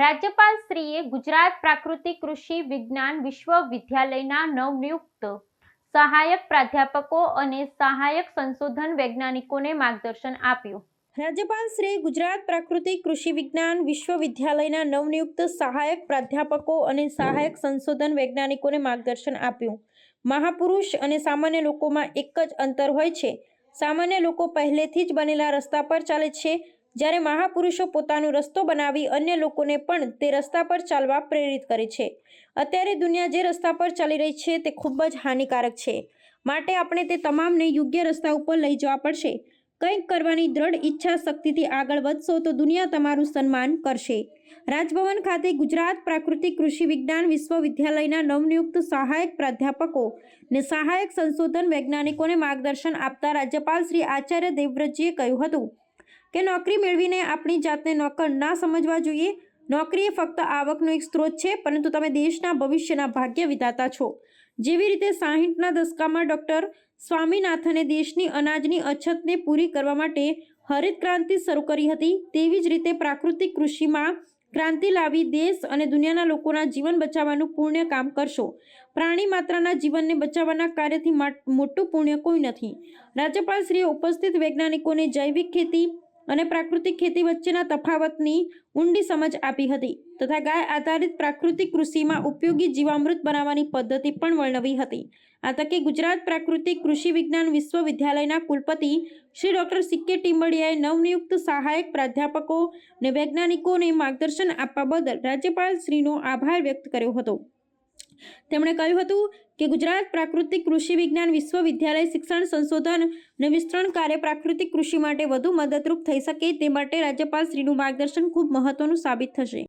રાજ્યપાલ શ્રીએ ગુજરાત પ્રાકૃતિક કૃષિ વિજ્ઞાન વિશ્વવિદ્યાલયના નવનિયુક્ત સહાયક પ્રાધ્યાપકો અને સહાયક સંશોધન વૈજ્ઞાનિકોને માર્ગદર્શન આપ્યું. રાજ્યપાલ શ્રી ગુજરાત પ્રાકૃતિક કૃષિ વિજ્ઞાન વિશ્વવિદ્યાલયના નવનિયુક્ત સહાયક પ્રાધ્યાપકો અને સહાયક સંશોધન વૈજ્ઞાનિકોને માર્ગદર્શન આપ્યું. મહાપુરુષ અને સામાન્ય લોકોમાં એક જ અંતર હોય છે. સામાન્ય લોકો પહેલેથી જ બનેલા રસ્તા પર ચાલે છે. જ્યારે મહાપુરુષો પોતાનો રસ્તો બનાવી અન્ય લોકોને પણ તે રસ્તા પર ચાલવા પ્રેરિત કરે છે. અત્યારે દુનિયા જે રસ્તા પર ચાલી રહી છે તે ખૂબ જ હાનિકારક છે. માટે આપણે તે તમામને યોગ્ય રસ્તા ઉપર લઈ જવા પડશે. કંઈક કરવાની દ્રઢ ઈચ્છા શક્તિથી આગળ વધશો તો દુનિયા તમારું સન્માન કરશે. રાજભવન ખાતે ગુજરાત પ્રાકૃતિક કૃષિ વિજ્ઞાન વિશ્વવિદ્યાલયના નવનિયુક્ત સહાયક પ્રાધ્યાપકો ને સહાયક સંશોધન વૈજ્ઞાનિકોને માર્ગદર્શન આપતા રાજ્યપાલ શ્રી આચાર્ય દેવવ્રતજીએ કહ્યું હતું કે નોકરી મેળવીને આપણી જાતને નોકર ના સમજવા જોઈએ? નોકરી એ ફક્ત આવકનો એક સ્ત્રોત છે, પરંતુ તમે દેશના ભવિષ્યના ભાગ્ય વિધાતા છો. જેવી રીતે સાહીઠના દશકામાં ડૉક્ટર સ્વામીનાથને દેશની અનાજની અછતને પૂરી કરવા માટે હરિત ક્રાંતિ શરૂ કરી હતી, તેવી જ રીતે પ્રાકૃતિક કૃષિમાં ક્રાંતિ લાવી દેશ અને દુનિયાના લોકોના જીવન બચાવવાનું પુણ્ય કામ કરશો. પ્રાણી માત્રના જીવનને બચાવવાના કાર્યથી માટ- પુણ્ય કોઈ નથી. રાજ્યપાલશ્રીએ ઉપસ્થિત વૈજ્ઞાનિકોને જૈવિક ખેતી અને પ્રાકૃતિક ખેતી વચ્ચેના તફાવતની ઊંડી સમજ આપી હતી તથા ગાય આધારિત પ્રાકૃતિક કૃષિમાં ઉપયોગી જીવામૃત બનાવવાની પદ્ધતિ પણ વર્ણવી હતી. આ તકે ગુજરાત પ્રાકૃતિક કૃષિ વિજ્ઞાન વિશ્વવિદ્યાલયના કુલપતિ શ્રી ડૉક્ટર સિક્કે ટીમ્બડિયાએ નવનિયુક્ત સહાયક પ્રાધ્યાપકો અને વૈજ્ઞાનિકોને માર્ગદર્શન આપવા બદલ રાજ્યપાલ શ્રીનો આભાર વ્યક્ત કર્યો હતો. તેમણે કહ્યું હતું કે ગુજરાત પ્રાકૃતિક કૃષિ વિજ્ઞાન વિશ્વવિદ્યાલય શિક્ષણ સંશોધન અને વિસ્તરણ કાર્ય પ્રાકૃતિક કૃષિ માટે વધુ મદદરૂપ થઈ શકે તે માટે રાજ્યપાલ શ્રીનું માર્ગદર્શન ખૂબ મહત્વનું સાબિત થશે.